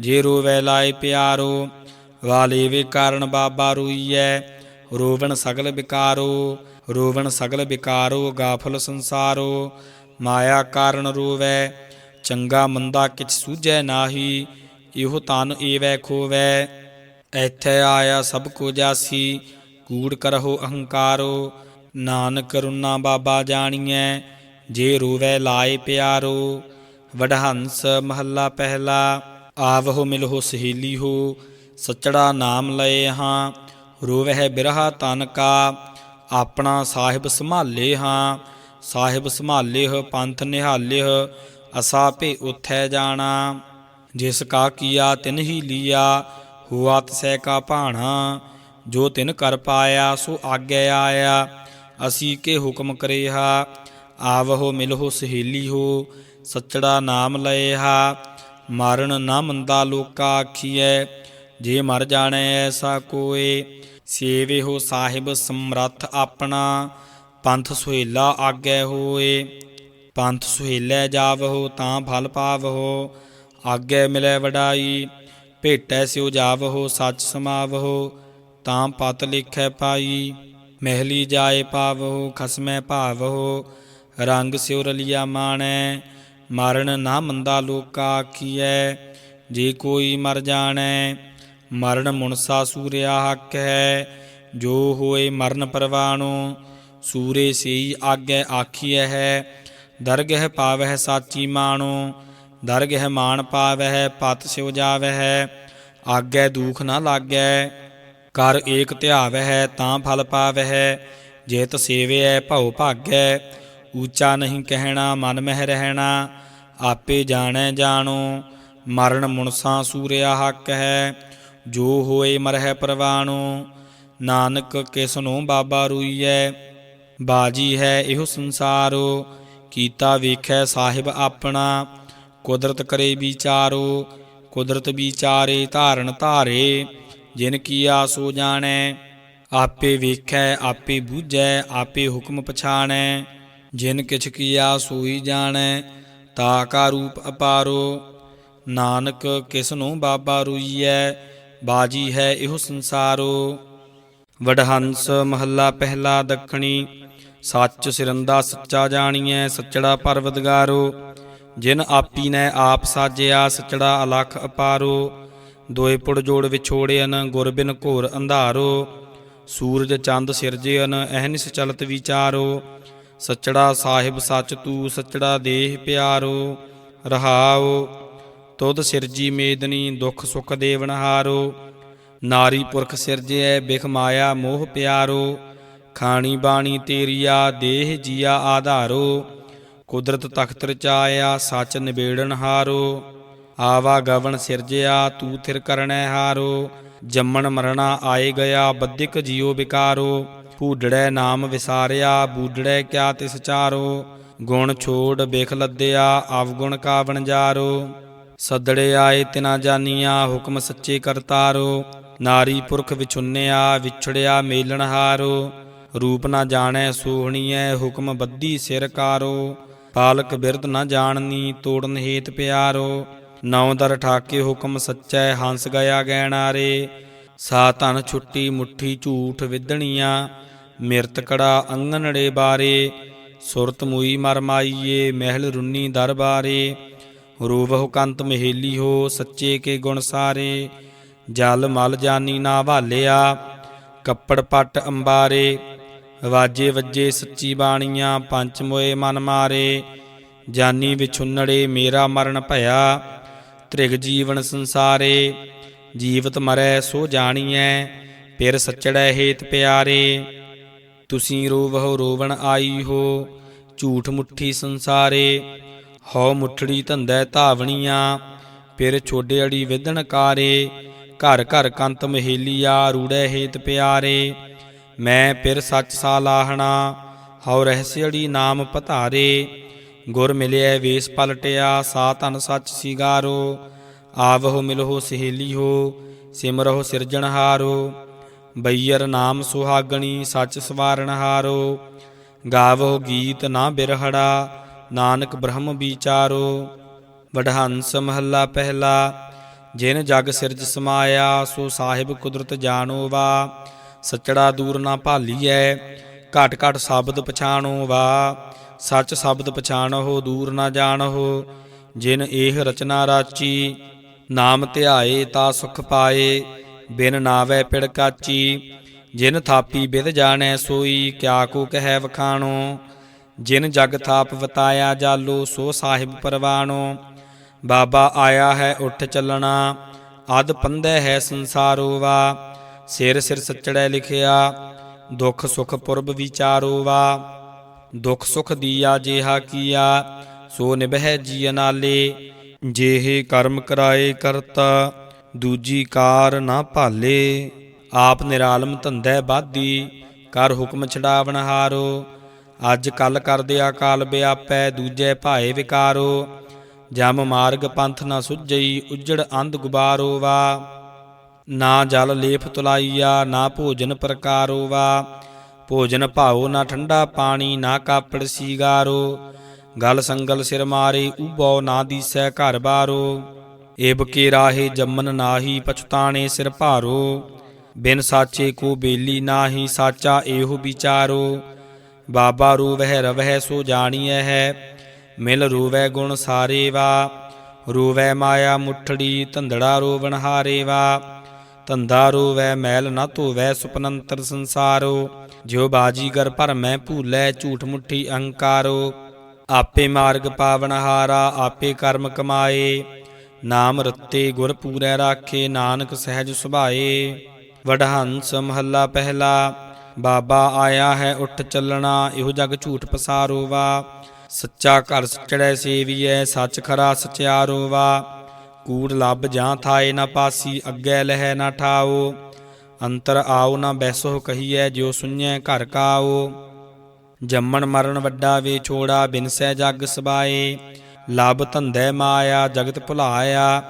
ਜੇ ਰੋਵੈ ਲਾਏ ਪਿਆਰੋ ਵਾਲੇਵੇ ਕਾਰਨ ਬਾਬਾ ਰੂਈਐ। ਰੋਵਣ ਸਗਲ ਵਿਕਾਰੋ, ਰੋਵਣ ਸਗਲ ਵਿਕਾਰੋ ਗਾਫਲ ਸੰਸਾਰੋ। ਮਾਇਆ ਕਾਰਨ ਰੋਵੈ, ਚੰਗਾ ਮੰਦਾ ਕਿਛ ਸੂਝੈ ਨਾਹੀ, ਇਹੋ ਤਨ ਏਵੈ ਖੋਵੈ। ਐਥੈ ਆਇਆ ਸਭ ਕੋ ਜਾਸੀ, ਕੂੜ ਕਰਹੁ ਅਹੰਕਾਰੋ। ਨਾਨਕ ਕਰੁਣਾ ਬਾਬਾ ਜਾਣੀਐ, ਜੇ ਰੋਵੈ ਲਾਏ ਪਿਆਰੋ। ਵਡਹੰਸ ਮਹੱਲਾ ਪਹਿਲਾ, ਆਵਹੁ ਮਿਲਹੁ ਸਹੇਲੀ ਹੋ ਸਚੜਾ ਨਾਮ ਲਏ ਹਾਂ, ਰੋਵਹਿ ਬਿਰਹਾ ਤਨ ਕਾ, ਆਪਣਾ ਸਾਹਿਬ ਸੰਭਾਲੇ ਹਾਂ। ਸਾਹਿਬ ਸੰਭਾਲੇਹ, ਪੰਥ ਨਿਹਾਲੇਹ, ਅਸਾ ਭੇ ਉਥੈ ਜਾਣਾ। ਜਿਸ ਕਾ ਕੀਆ ਤਿਨ ਹੀ ਲੀਆ ਹੁਆ ਤਸੈ ਕਾ ਭਾਣਾ। ਜੋ ਤਿਨ ਕਰ ਪਾਇਆ, ਸੋ ਆਗੇ ਆਇਆ। ਅਸੀਂ ਕੇ ਹੁਕਮ ਕਰੇਹਾ, ਆਵਹੁ ਮਿਲਹੋ ਸਹੇਲੀ ਹੋ ਸੱਚੜਾ ਨਾਮ ਲਏਹਾ ਮਾਰਨ ਨਾ ਮੰਦਾ ਲੋਕਾ ਆਖੀਐ। ਜੇ ਮਰ ਜਾਣੈ ਐਸਾ ਕੋਏ, ਸੇਵੇ ਹੋ ਸਾਹਿਬ ਸਮਰੱਥ ਆਪਣਾ, ਪੰਥ ਸੁਹੇਲਾ ਆਗੈ ਹੋਏ। ਪੰਥ ਸੁਹੇਲੇ ਜਾਵਹੁ ਤਾਂ ਫਲ ਪਾਵਹੁ, ਆਗੈ ਮਿਲੈ ਵਡਾਈ, ਭੇਟੈ ਸਿਉ ਜਾਵਹੁ, ਸੱਚ ਸਮਾਵਹੁ, ਤਾਂ ਪਤ ਲਿਖੈ ਪਾਈ। ਮਹਿਲੀ ਜਾਏ ਪਾਵਹੁ, ਖਸਮੈ ਭਾਵਹੁ, ਰੰਗ ਸਿਉ ਰਲਿਆ ਮਾਣੈ, ਮਰਨ ਨਾ ਮੰਦਾ ਲੋਕਾ ਆਖੀਐ, ਜੇ ਕੋਈ ਮਰ ਜਾਣੈ ਮਰਨ ਮੁਨਸਾ ਸੂਰਿਆ ਹੱਕ ਹੈ ਜੋ ਹੋਏ ਮਰਨ ਪਰਵਾਣੋ, ਸੂਰੇ ਸਈ ਆਗੇ ਆਖੀਐ ਹੈ। ਦਰਗਹਿ ਪਾਵਹਿ ਸਾਚੀ ਮਾਣੋ, ਦਰਗਹਿ ਮਾਨ ਪਾਵਹਿ ਪਤ ਸਿਉ ਜਾਵਹਿ, ਆਗੇ ਦੁਖ ਨਾ ਲਾਗੈ। ਕਰ ਏਕ ਧਿਆਵਹਿ ਤਾਂ ਫਲ ਪਾਵਹਿ, ਜੇਤ ਸੇਵਿਐ ਭਉ ਭਾਗੈ। ਊਚਾ ਨਹੀਂ ਕਹਿਣਾ ਮਨ ਮਹਿ ਰਹਿਣਾ, ਆਪੇ ਜਾਣੈ ਜਾਣੋ, ਮਰਨ ਮੁਨਸਾ ਸੂਰਿਆ ਹੱਕ ਹੈ ਜੋ ਹੋਏ ਮਰਹਿ ਪਰਵਾਣੋ, ਨਾਨਕ ਕਿਸ ਨੂੰ ਬਾਬਾ ਰੂਈਐ? ਬਾਜੀ ਹੈ ਇਹੋ ਸੰਸਾਰੋ, ਕੀਤਾ ਵੇਖੈ ਸਾਹਿਬ ਆਪਣਾ। ਕੁਦਰਤ ਕਰੇ ਵਿਚਾਰੋ, ਕੁਦਰਤ ਵਿਚਾਰੇ ਧਾਰਨ ਧਾਰੇ, ਜਿਨ ਕੀਆ ਸੋ ਜਾਣੈ, ਆਪੇ ਵੇਖੈ, ਆਪੇ ਬੂਝੈ, ਆਪੇ ਹੁਕਮ ਪਛਾਣੈ। ਜਿਨ ਕਿਛ ਕੀਆ ਸੋਈ ਜਾਣੈ, ਤਾ ਕਾ ਰੂਪ ਅਪਾਰੋ। ਨਾਨਕ ਕਿਸ ਨੂੰ ਬਾਬਾ ਰੂਈਐ? ਬਾਜੀ ਹੈ ਇਹੋ ਸੰਸਾਰੋ। ਵਡਹੰਸ ਮਹੱਲਾ ਪਹਿਲਾ ਦੱਖਣੀ। ਸੱਚ ਸਿਰੰਦਾ ਸੱਚਾ ਜਾਣੀਐ, ਸੱਚੜਾ ਪਰਵਦਗਾਰੋ ਜਿਨ ਆਪੀ ਨੇ ਆਪ ਸਾਜਿਆ, ਸੱਚੜਾ ਅਲਖ ਅਪਾਰੋ। ਦੋਏ ਪੁੜ ਜੋੜ ਵਿਛੋੜਿਆਨ ਗੁਰ ਬਿਨ ਘੋਰ ਅੰਧਾਰੋ। ਸੂਰਜ ਚੰਦ ਸਿਰਜਿਆਨ ਅਹਨਿਸ ਚਲਤ ਵਿਚਾਰੋ। ਸੱਚੜਾ ਸਾਹਿਬ ਸੱਚ ਤੂ, ਸੱਚੜਾ ਦੇਹ ਪਿਆਰੋ। ਰਹਾਓ। ਤੁਧ ਸਿਰਜੀ ਮੇਦਨੀ, ਦੁਖ ਸੁਖ ਦੇਵਨਹਾਰੋ ਨਾਰੀ ਪੁਰਖ ਸਿਰਜਿਐ ਬਿਖ ਮਾਇਆ ਮੋਹ ਪਿਆਰੋ। ਖਾਣੀ ਬਾਣੀ ਤੇਰੀਆ, ਦੇਹ ਜੀਆ ਆਧਾਰੋ। ਕੁਦਰਤ ਤਖਤ ਰਚਾਇਆ ਸੱਚ ਨਿਬੇੜਨ ਹਾਰੋ। ਆਵਾ ਗਵਨ ਸਿਰਜਿਆ ਤੂ ਥਿਰ ਕਰਣੈ ਹਾਰੋ। ਜੰਮਣ ਮਰਣਾ ਆਏ ਗਿਆ ਬੱਦਿਕ ਜੀਉ ਵਿਕਾਰੋ। ਭੂਡੜੈ ਨਾਮ ਵਿਸਾਰਿਆ, ਬੂਡੜੈ ਕਿਆ ਤਿਸ ਚਾਰੋ। ਗੁਣ ਛੋੜ ਬਿਖ ਲੱਦਿਆ, ਅਵਗੁਣ ਕਾ ਵਣਜਾਰੋ ਸੱਦੜੇ ਆਏ ਤਿਨਾ ਜਾਨੀਆਂ, ਹੁਕਮ ਸੱਚੇ ਕਰਤਾਰੋ। ਨਾਰੀ ਪੁਰਖ ਵਿਛੁੰਨਿਆ, ਵਿਛੜਿਆ ਮੇਲਣਹਾਰੋ ਰੂਪ ਨਾ ਜਾਣੈ, ਸੋਹਣੀਐ, ਹੁਕਮ ਬੱਧੀ ਸਿਰ ਕਾਰੋ। ਪਾਲਕ ਬਿਰਧ ਨਾ ਜਾਣਨੀ, ਤੋੜਨ ਹੇਤ ਪਿਆਰੋ। ਨੌ ਦਰ ਠਾਕੇ ਹੁਕਮ ਸੱਚੈ, ਹੰਸ ਗਿਆ ਗੈਣਾਰੇ ਸਾ ਧਨ ਛੁੱਟੀ ਮੁੱਠੀ ਝੂਠ ਵਿਦਣੀਆਂ ਮਿਰਤ ਕੜਾ ਅੰਗਨੜੇ ਬਾਰੇ। ਸੁਰਤ ਮੂਈ ਮਰ ਮਾਈਏ, ਮਹਿਲ ਰੁੰਨੀ ਦਰਬਾਰੇ। ਰੂਵਹੁ ਕੰਤ ਮਹੇਲੀ ਹੋ, ਸੱਚੇ ਕੇ ਗੁਣ ਸਾਰੇ। ਜਲ ਮਲ ਜਾਨੀ ਨਾ ਭਾਲਿਆ ਕੱਪੜ ਪੱਟ ਅੰਬਾਰੇ। ਵਾਜੇ ਵੱਜੇ ਸੱਚੀ ਬਾਣੀਆਂ, ਪੰਚ ਮੋਏ ਮਨ ਮਾਰੇ। ਜਾਨੀ ਵਿਛੁੰਨੜੇ ਮੇਰਾ ਮਰਨ ਭਇਆ, ਤ੍ਰਿਗ ਜੀਵਨ ਸੰਸਾਰੇ। ਜੀਵਤ ਮਰੈ ਸੋ ਜਾਣੀਐ ਪਿਰ ਸੱਚੜੈ ਹੇਤ ਪਿਆਰੇ। ਤੁਸੀਂ ਰੋਵਹੁ ਰੋਵਣ ਆਈ ਹੋ, ਝੂਠ ਮੁੱਠੀ ਸੰਸਾਰੇ। ਹਉ ਮੁੱਠੜੀ ਧੰਦੈ ਧਾਵਣੀਆਂ, ਫਿਰ ਛੋਡੇੜੀ ਵਿਧਣ ਕਾਰੇ, ਘਰ ਘਰ ਕੰਤ ਮਹੇਲੀਆ, ਰੂੜੈ ਹੇਤ ਪਿਆਰੇ। ਮੈਂ ਫਿਰ ਸੱਚ ਸਾਲਾਹਣਾ ਹਉ ਰਹਿਸਿਅੜੀ ਨਾਮ ਪਧਾਰੇ। ਗੁਰ ਮਿਲਿਆ ਵੇਸ ਪਲਟਿਆ, ਸਾ ਤਨ ਸੱਚ ਸਿਗਾਰੋ। ਆਵਹੁ ਮਿਲਹੁ ਸਹੇਲੀ ਹੋ ਸਿਮਰਹੁ ਸਿਰਜਣਹਾਰੋ ਬਈਰ ਨਾਮ ਸੁਹਾਗਣੀ, ਸੱਚ ਸਵਾਰਨ ਹਾਰੋ। ਗਾਵਹੁ ਗੀਤ ਨਾ ਬਿਰਹੜਾ ਨਾਨਕ ਬ੍ਰਹਮ ਵਿਚਾਰੋ, ਵਡਹੰਸ ਮਹੱਲਾ ਪਹਿਲਾ, ਜਿਨ ਜਗ ਸਿਰਜ ਸਮਾਇਆ, ਸੋ ਸਾਹਿਬ ਕੁਦਰਤ ਜਾਣੋ ਵਾ ਸੱਚੜਾ ਦੂਰ ਨਾ ਭਾਲੀਐ, ਘਟ ਘਟ ਸ਼ਬਦ ਪਛਾਣੋ ਵਾ ਸੱਚ ਸ਼ਬਦ ਪਛਾਣੋ ਦੂਰ ਨਾ ਜਾਣੋ ਜਿਨ ਇਹ ਰਚਨਾ ਰਾਚੀ, ਨਾਮ ਧਿਆਏ ਤਾ ਸੁਖ ਪਾਏ, ਬਿਨ ਨਾਵੇ ਪਿੜ ਕਾਚੀ, ਜਿਨ ਥਾਪੀ ਬਿਦ ਜਾਣੈ ਸੋਈ, ਕਿਆ ਕੋ ਕਹਿ ਵਖਾਣੋ ਜਿਨ ਜਗ ਥਾਪ ਵਤਾਇਆ ਜਾਲੋ, ਸੋ ਸਾਹਿਬ ਪਰਵਾਣੋ। ਬਾਬਾ ਆਇਆ ਹੈ, ਉੱਠ ਚੱਲਣਾ। ਅਦ ਪੰਧੈ ਹੈ ਸੰਸਾਰੋ ਵਾ ਸਿਰ ਸਿਰ ਸੱਚੜੈ ਲਿਖਿਆ। ਦੁਖ ਸੁਖ ਪੁਰਬ ਵਿਚਾਰੋ ਵਾ ਦੁਖ ਸੁਖ ਦੀਆ ਜਿਹਾ ਕੀਆ। ਸੋ ਨਿਭੈ ਜੀ ਨਾਲੇ ਜੇਹੇ ਕਰਮ ਕਰਾਏ ਕਰਤਾ, ਦੂਜੀ ਕਾਰ ਨਾ ਭਾਲੇ। ਆਪ ਨਿਰਾਲਮ ਧੰਦੈ ਬਾਧੀ ਕਰ ਹੁਕਮ ਛਡਾਵਣ ਹਾਰੋ। ਅੱਜ ਕੱਲ ਕਰਦੇ ਅਕਾਲ ਵਿਆਪੈ ਦੂਜੇ ਭਾਏ ਵਿਕਾਰੋ। ਜਮ ਮਾਰਗ ਪੰਥ ਨਾ ਸੁਝਈ, ਉਜੜ ਅੰਧ ਗੁਬਾਰੋ ਵਾ। ਨਾ ਜਲ ਲੇਫ ਤੁਲਾਈਆ, ਨਾ ਭੋਜਨ ਪ੍ਰਕਾਰੋ ਵਾ। ਭੋਜਨ ਭਾਉ ਨਾ ਠੰਡਾ ਪਾਣੀ, ਨਾ ਕਾਪੜ ਸੀਗਾਰੋ। ਗਲ ਸੰਗਲ ਸਿਰ ਮਾਰੇ ਉਬੋ ਨਾ ਦੀਸੈ ਘਰ ਬਾਰੋ। ਏਬ ਕੇ ਰਾਹੇ ਜੰਮਨ ਨਾਹੀ, ਪਛਤਾਣੇ ਸਿਰ ਭਾਰੋ। ਬਿਨ ਸਾਚੇ ਕੋ ਬੇਲੀ ਨਾਹੀ, ਸਾਚਾ ਇਹੋ ਵਿਚਾਰੋ। ਬਾਬਾ ਰੂਵਹਿ ਰਵਹਿ ਸੋ ਜਾਣੀਐ ਹੈ, ਮਿਲ ਰੂਵੈ ਗੁਣ ਸਾਰੇ ਵਾ ਰੂਵੈ ਮਾਇਆ ਮੁੱਠੜੀ ਧੰਦੜਾ ਰੋਵਣ ਹਾਰੇ ਵਾ ਧੰਦਾ ਰੋਵੈ ਮੈਲ ਨਾ ਧੋਵੈ ਸੁਪਨੰਤਰ ਸੰਸਾਰੋ, ਜਿਉ ਬਾਜੀਗਰ ਭਰਮੈ ਭੂਲੈ ਝੂਠ ਮੁੱਠੀ ਅਹੰਕਾਰੋ, ਆਪੇ ਮਾਰਗ ਪਾਵਨ ਹਾਰਾ, ਆਪੇ ਕਰਮ ਕਮਾਏ, ਨਾਮ ਰਤੇ ਗੁਰ ਪੂਰੈ ਰਾਖੇ, ਨਾਨਕ ਸਹਿਜ ਸੁਭਾਏ, ਵਡਹੰਸ ਮਹੱਲਾ ਪਹਿਲਾ ਬਾਬਾ ਆਇਆ ਹੈ, ਉੱਠ ਚੱਲਣਾ, ਇਹੋ ਜਗ ਝੂਠ ਪਸਾਰੋ ਵਾ ਸੱਚਾ ਘਰ ਸਚੜੈ ਸੇਵੀਐ, ਸੱਚ ਖਰਾ ਸਚਿਆਰੋ ਵਾ ਕੂੜ ਲੱਭ ਜਾਂ ਥਾਏ ਨਾ ਪਾਸੀ, ਅੱਗੇ ਲਹਿ ਨਾ ਠਾਓ। ਅੰਤਰ ਆਓ ਨਾ ਬੈਸੋ ਕਹੀਐ, ਜਿਉ ਸੁਣੈ ਘਰ ਕਾਓ। ਜੰਮਣ ਮਰਨ ਵੱਡਾ ਵੇ ਛੋੜਾ ਬਿਨਸੈ ਜਗ ਸਬਾਏ। ਲਬ ਧੰਦੈ ਮਾਇਆ, ਜਗਤ ਭੁਲਾਇਆ।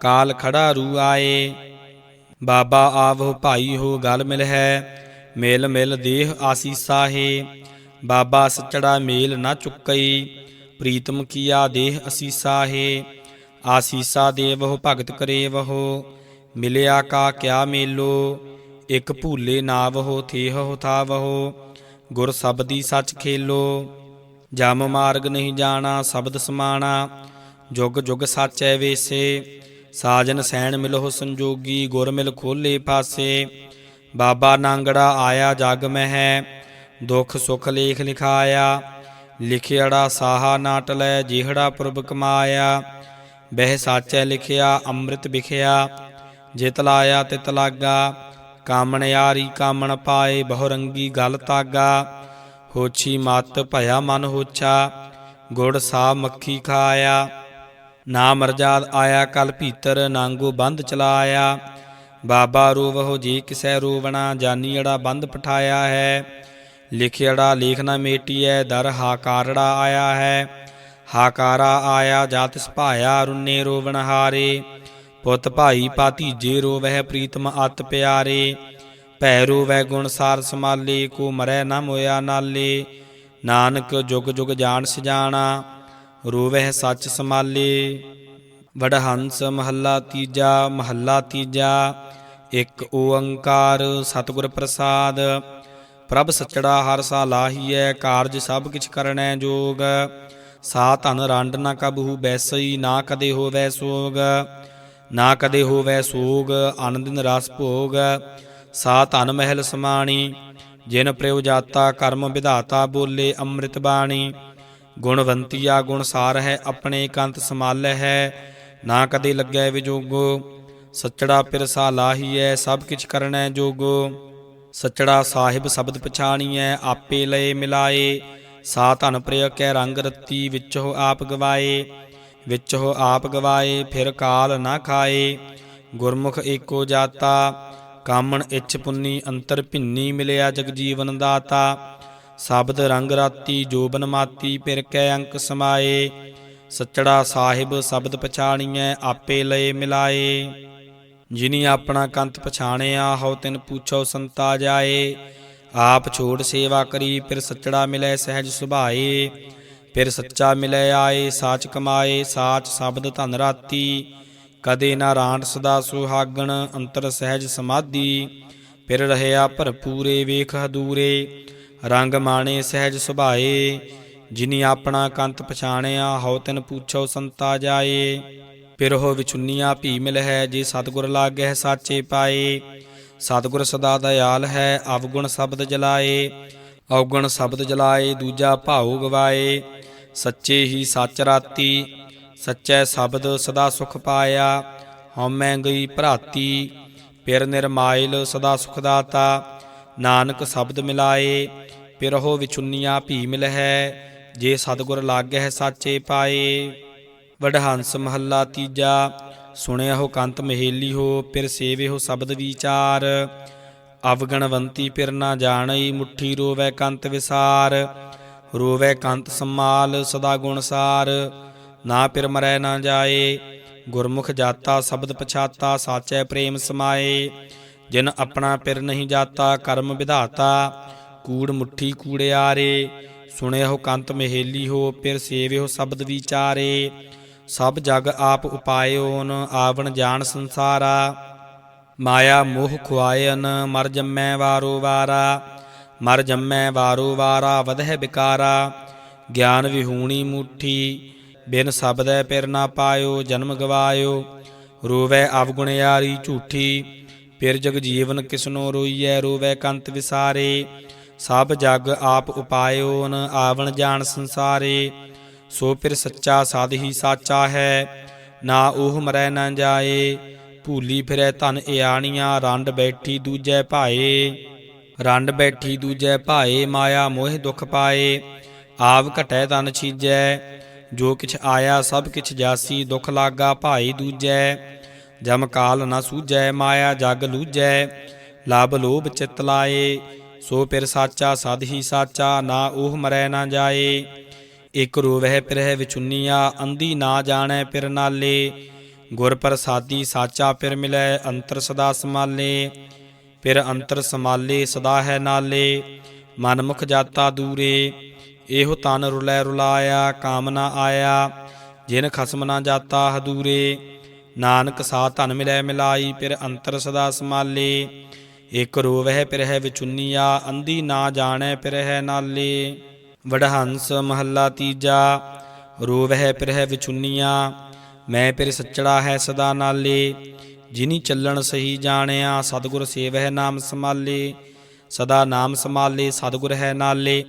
ਕਾਲ ਖੜਾ ਰੂ ਆਏ। ਬਾਬਾ ਆਵੋ ਭਾਈ ਹੋ ਗਲ ਮਿਲ ਹੈ ਮੇਲ ਮਿਲ ਦੇਹ ਆਸੀਸਾ ਹੈ ਬਾਬਾ ਸਚੜਾ ਮੇਲ ਨਾ ਚੁੱਕਈ, ਪ੍ਰੀਤਮ ਕੀਆ ਦੇਹ ਅਸੀਸਾ ਹੈ ਆਸੀਸਾ ਦੇਵਹੁ ਭਗਤ ਕਰੇਵਹੁ, ਮਿਲਿਆ ਕਾ ਕਿਆ ਮੇਲੋ, ਇਕ ਭੂਲੇ ਨਾਵਹੁ ਥੇਹਹੁ ਥਾਵਹੁ, ਗੁਰ ਸਬਦੀ ਸੱਚ ਖੇਲੋ, ਜਮ ਮਾਰਗ ਨਹੀਂ ਜਾਣਾ, ਸ਼ਬਦ ਸਮਾਣਾ, ਜੁਗ ਜੁਗ ਸਾਚੈ ਵੇਸੇ, ਸਾਜਨ ਸੈਣ ਮਿਲਹੁ ਸੰਜੋਗੀ, ਗੁਰ ਮਿਲ ਖੋਲੇ ਪਾਸੇ ਬਾਬਾ ਨਾਂਗੜਾ ਆਇਆ, ਜਗ ਮਹਿ, ਦੁਖ ਸੁਖ ਲੇਖ ਲਿਖਾਇਆ। ਲਿਖਿਆੜਾ ਸਾਹਾ ਨਾਟ ਲੈ, ਜਿਹੜਾ ਪੁਰਬ ਕਮਾਇਆ। ਬਹਿ ਸਾਚੈ ਲਿਖਿਆ, ਅੰਮ੍ਰਿਤ ਵਿਖਿਆ। ਜਿਤ ਲਾਇਆ, ਤਿਤ ਲਾਗਾ। ਕਾਮਣ ਯਾਰੀ ਕਾਮਣ ਪਾਏ ਬਹੁ ਰੰਗੀ ਗਲ ਤਾਗਾ। ਹੋਛੀ ਮਤ ਭਇਆ ਮਨ ਹੋਛਾ, ਗੁੜ ਸਾ ਮੱਖੀ ਖਾਇਆ। ਨਾ ਮਰਜਾਦ ਆਇਆ, ਕਲ ਭੀਤਰ ਨਾਂਗੋ ਬੰਦ ਚਲਾਇਆ। ਬਾਬਾ ਰੋਵਹੁ ਜੀ ਕਿਸੈ ਰੋਵਣਾ ਜਾਨੀ ਅੜਾ ਬੰਦ ਪਠਾਇਆ ਹੈ। ਲਿਖਿਆੜਾ ਲੇਖ ਨਾ ਮੇਟੀਐ, ਦਰ ਹਾਕਾਰੜਾ ਆਇਆ ਹੈ। ਹਾਕਾਰਾ ਆਇਆ, ਜਾਤ ਸੁਭਾਇਆ ਰੁਨੇ ਰੋਵਣ ਹਾਰੇ ਪੁੱਤ ਭਾਈ ਭਾਤੀਜੇ ਰੋਵਹਿ ਪ੍ਰੀਤਮ ਅਤ ਪਿਆਰੇ। ਭੈ ਰੋਵੈ ਗੁਣ ਸਾਰ ਸਮਾਲੇ ਕੋ ਮਰੈ ਨਾ ਮੋਇਆ ਨਾਲੇ। ਨਾਨਕ ਜੁਗ ਜੁਗ ਜਾਣ ਸਜਾਣਾ ਰੋਵਹਿ ਸੱਚ ਸਮਾਲੇ ਵਡਹੰਸ ਮਹੱਲਾ ਤੀਜਾ ਮਹੱਲਾ ਤੀਜਾ, ਇੱਕ ਓੰਕਾਰ ਸਤਿਗੁਰ ਪ੍ਰਸਾਦ। ਪ੍ਰਭ ਸੱਚੜਾ ਹਰ ਸਾ ਲਾਹੀਐ, ਕਾਰਜ ਸਭ ਕਿਛ ਕਰਨੈ ਜੋਗ। ਸਾ ਧਨ ਰੰਡ ਨਾ ਕਬਹੂ ਬੈਸਈ, ਨਾ ਕਦੇ ਹੋਵੈ ਸੋਗ। ਨਾ ਕਦੇ ਹੋਵੈ ਸੋਗ ਆਨੰਦਿਨ ਰਸ ਭੋਗ। ਸਾ ਧਨ ਮਹਿਲ ਸਮਾਣੀ, ਜਿਨ ਪ੍ਰਯੋ ਜਾਤਾ ਕਰਮ ਵਿਧਾਤਾ ਬੋਲੇ ਅੰਮ੍ਰਿਤ ਬਾਣੀ। ਗੁਣਵੰਤੀਆ ਗੁਣ ਸਾਰ ਹੈ ਆਪਣੇ ਕੰਤ ਸਮਾਲ ਹੈ ਨਾ ਕਦੇ ਲੱਗੈ ਵਿਜੋਗੋ ਸੱਚੜਾ ਪਿਰਸਾ ਲਾਹੀਐ, ਸਭ ਕਿਛ ਕਰਨੈ ਜੋਗੋ। ਸੱਚੜਾ ਸਾਹਿਬ ਸ਼ਬਦ ਪਛਾਣੀਐ, ਆਪੇ ਲਏ ਮਿਲਾਏ। ਸਾ ਧਨ ਪ੍ਰਿਯ ਕੈ ਰੰਗ ਰਤੀ, ਵਿੱਚੋ ਆਪ ਗਵਾਏ। ਵਿੱਚੋ ਆਪ ਗਵਾਏ, ਫਿਰ ਕਾਲ ਨਾ ਖਾਏ। ਗੁਰਮੁਖ ਏਕੋ ਜਾਤਾ, ਕਾਮਣ ਇੱਛ ਪੁੰਨੀ, ਅੰਤਰ ਭਿੰਨੀ ਮਿਲਿਆ ਜਗ ਜੀਵਨ ਦਾਤਾ। ਸ਼ਬਦ ਰੰਗ ਰਾਤੀ, ਜੋਬਨ ਮਾਤੀ, ਫਿਰ ਕੈ ਅੰਕ ਸਮਾਏ। ਸੱਚੜਾ ਸਾਹਿਬ ਸ਼ਬਦ ਪਛਾਣੀਐ, ਆਪੇ ਲਏ ਮਿਲਾਏ। ਜਿਨੀ ਆਪਣਾ ਕੰਤ ਪਛਾਣਿਆ, ਹਉ ਤਿਨ ਪੁੱਛੋ ਸੰਤਾ ਜਾਏ। ਆਪ ਛੋੜ ਸੇਵਾ ਕਰੀ, ਫਿਰ ਸੱਚੜਾ ਮਿਲੈ ਸਹਿਜ ਸੁਭਾਏ। ਫਿਰ ਸੱਚਾ ਮਿਲੈ ਆਏ, ਸਾਚ ਕਮਾਏ, ਸਾਚ ਸ਼ਬਦ ਧਨ ਰਾਤੀ। ਕਦੇ ਨਾ ਰਾਂਡ ਸਦਾ ਸੁਹਾਗਣ, ਅੰਤਰ ਸਹਿਜ ਸਮਾਧੀ। ਫਿਰ ਰਹਿਆ ਭਰਪੂਰੇ, ਵੇਖ ਹਦੂਰੇ। ਰੰਗ ਮਾਣੇ ਸਹਿਜ ਸੁਭਾਏ। ਜਿਨੀ ਆਪਣਾ ਕੰਤ ਪਛਾਣਿਆ, ਹਉ ਤਿਨ ਪੁੱਛੋ ਸੰਤਾ ਜਾਏ। ਫਿਰ ਉਹ ਵਿਚੁੰਨੀਆਂ ਭੀ ਮਿਲ ਹੈ, ਜੇ ਸਤਿਗੁਰ ਲਾਗੈ ਸਾਚੇ ਪਾਏ। ਸਤਿਗੁਰ ਸਦਾ ਦਇਆਲ ਹੈ, ਅਵਗੁਣ ਸ਼ਬਦ ਜਲਾਏ। ਔਗੁਣ ਸ਼ਬਦ ਜਲਾਏ, ਦੂਜਾ ਭਾਉ ਗਵਾਏ। ਸੱਚੇ ਹੀ ਸੱਚ ਰਾਤੀ, ਸੱਚੈ ਸ਼ਬਦ ਸਦਾ ਸੁਖ ਪਾਇਆ। ਹਉਮੈ ਗਈ ਭਰਾਤੀ ਪਿਰ ਨਿਰਮਾਇਲ ਸਦਾ ਸੁਖ ਦਾਤਾ ਨਾਨਕ ਸ਼ਬਦ ਮਿਲਾਏ, ਫਿਰ ਉਹ ਵਿਚੁੰਨੀਆਂ ਭੀ ਮਿਲ ਹੈ। ਜੇ ਸਤਿਗੁਰ ਲਾਗੈ ਸਾਚੇ ਪਾਏ, ਵਡਹੰਸ ਮਹੱਲਾ ਤੀਜਾ, ਸੁਣਿਆ ਹੋ ਕੰਤ ਮਹੇਲੀ ਹੋ ਪਿਰ ਸੇਵੇ ਹੋ ਸ਼ਬਦ ਵਿਚਾਰ, ਅਵਗਣਵੰਤੀ ਪਿਰ ਨਾ ਜਾਣਈ, ਮੁਠੀ ਰੋਵੈ ਕੰਤ ਵਿਸਾਰ, ਰੋਵੈ ਕੰਤ ਸਮਾਲ ਸਦਾ ਗੁਣ ਸਾਰ, ਨਾ ਫਿਰ ਮਰੈ ਨਾ ਜਾਏ, ਗੁਰਮੁਖ ਜਾਤਾ ਸ਼ਬਦ ਪਛਾਤਾ, ਸਾਚੈ ਪ੍ਰੇਮ ਸਮਾਏ, ਜਿਨ ਆਪਣਾ ਪਿਰ ਨਹੀਂ ਜਾਤਾ, ਕਰਮ ਵਿਧਾਤਾ, ਕੂੜ ਮੁਠੀ ਕੂੜਿਆਰੇ ਸੁਣਿਆ ਹੋ ਕੰਤ ਮਹੇਲੀ ਹੋ, ਫਿਰ ਸੇਵਿਓ ਸ਼ਬਦ ਵਿਚਾਰੇ। ਸਭ ਜਗ ਆਪ ਉਪਾਇਓਨ ਆਵਣ ਜਾਣ ਸੰਸਾਰਾ। ਮਾਇਆ ਮੋਹ ਖੁਆਇਨ, ਮਰ ਜੰਮੈ ਵਾਰੋ ਵਾਰਾ। ਮਰ ਜੰਮੈ ਵਾਰੋ ਵਾਰਾ, ਵਧਹਿ ਵਿਕਾਰਾ ਗਿਆਨ ਵਿਹੂਣੀ ਮੁਠੀ, ਬਿਨ ਸ਼ਬਦੈ ਪਿਰ ਨਾ ਪਾਇਓ, ਜਨਮ ਗਵਾਇਓ। ਰੋਵੈ ਅਵਗੁਣਿਆਰੀ ਝੂਠੀ, ਫਿਰ ਜਗ ਜੀਵਨ ਕਿਸਨੋ ਰੋਈਐ, ਰੋਵੈ ਕੰਤ ਵਿਸਾਰੇ। ਸਭ ਜਗ ਆਪ ਉਪਾਇਓਨ ਆਵਣ ਜਾਣ ਸੰਸਾਰੇ। ਸੋ ਫਿਰ ਸੱਚਾ ਸਦ ਹੀ ਸਾਚਾ ਹੈ, ਨਾ ਉਹ ਮਰੈ ਨਾ ਜਾਏ। ਭੂਲੀ ਫਿਰੈ ਧਨ ਇਆਣੀਆਂ, ਰੰਡ ਬੈਠੀ ਦੂਜੈ ਭਾਏ। ਰੰਡ ਬੈਠੀ ਦੂਜੈ ਭਾਏ, ਮਾਇਆ ਮੋਹ ਦੁਖ ਪਾਏ। ਆਪ ਘਟੈ ਤਨ ਛੀਜੈ, ਜੋ ਕਿਛ ਆਇਆ ਸਭ ਕਿਛ ਜਾਸੀ, ਦੁਖ ਲਾਗਾ ਭਾਈ ਦੂਜੈ। ਜਮ ਕਾਲ ਨਾ ਸੂਝੈ ਮਾਇਆ ਜਗ ਲੂਜੈ ਲਬ ਲੋਭ ਚਿਤ ਲਾਏ। ਸੋ ਫਿਰ ਸਾਚਾ ਸਦ ਹੀ ਸਾਚਾ, ਨਾ ਉਹ ਮਰੈ ਨਾ ਜਾਏ। ਇਕ ਰੋਵਹਿ ਪਿਰਹਿ ਵਿਚੁੰਨੀਆ ਅੰਧੀ ਨਾ ਜਾਣੈ ਪਿਰ ਨਾਲੇ। ਗੁਰ ਪ੍ਰਸਾਦੀ ਸਾਚਾ ਪਿਰ ਮਿਲੈ, ਅੰਤਰ ਸਦਾ ਸਮਾਲੇ। ਫਿਰ ਅੰਤਰ ਸਮਾਲੇ, ਸਦਾ ਹੈ ਨਾਲੇ। ਮਨ ਮੁਖ ਜਾਤਾ ਦੂਰੇ, ਇਹੋ ਤਨ ਰੁਲੈ ਰੁਲਾਇਆ ਕਾਮਨਾ ਆਇਆ। ਜਿਨ ਖਸਮ ਨਾ ਜਾਤਾ ਹਦੂਰੇ, ਨਾਨਕ ਸਾ ਧਨ ਮਿਲੈ ਮਿਲਾਈ ਫਿਰ ਅੰਤਰ ਸਦਾ ਸਮਾਲੇ। ਇਕ ਰੋਵਹਿ ਪਿਰਹਿ ਵਿਚੁੰਨੀਆ, ਅੰਧੀ ਨਾ ਜਾਣੈ ਪਿਰਹਿ ਨਾਲੇ। ਵਡਹੰਸ ਮਹੱਲਾ ਤੀਜਾ, ਰੋਵਹਿ ਪਿਰਹਿ ਵਿਚੁੰਨੀਆ, ਮੈਂ ਪਿਰ ਸੱਚੜਾ ਹੈ ਸਦਾ ਨਾਲੇ। ਜਿਨੀ ਚੱਲਣ ਸਹੀ ਜਾਣਿਆ, ਸਤਿਗੁਰ ਸੇਵਹਿ ਨਾਮ ਸਮਾਲੇ। ਸਦਾ ਨਾਮ ਸਮਾਲੇ, ਸਤਿਗੁਰ ਹੈ ਨਾਲੇ।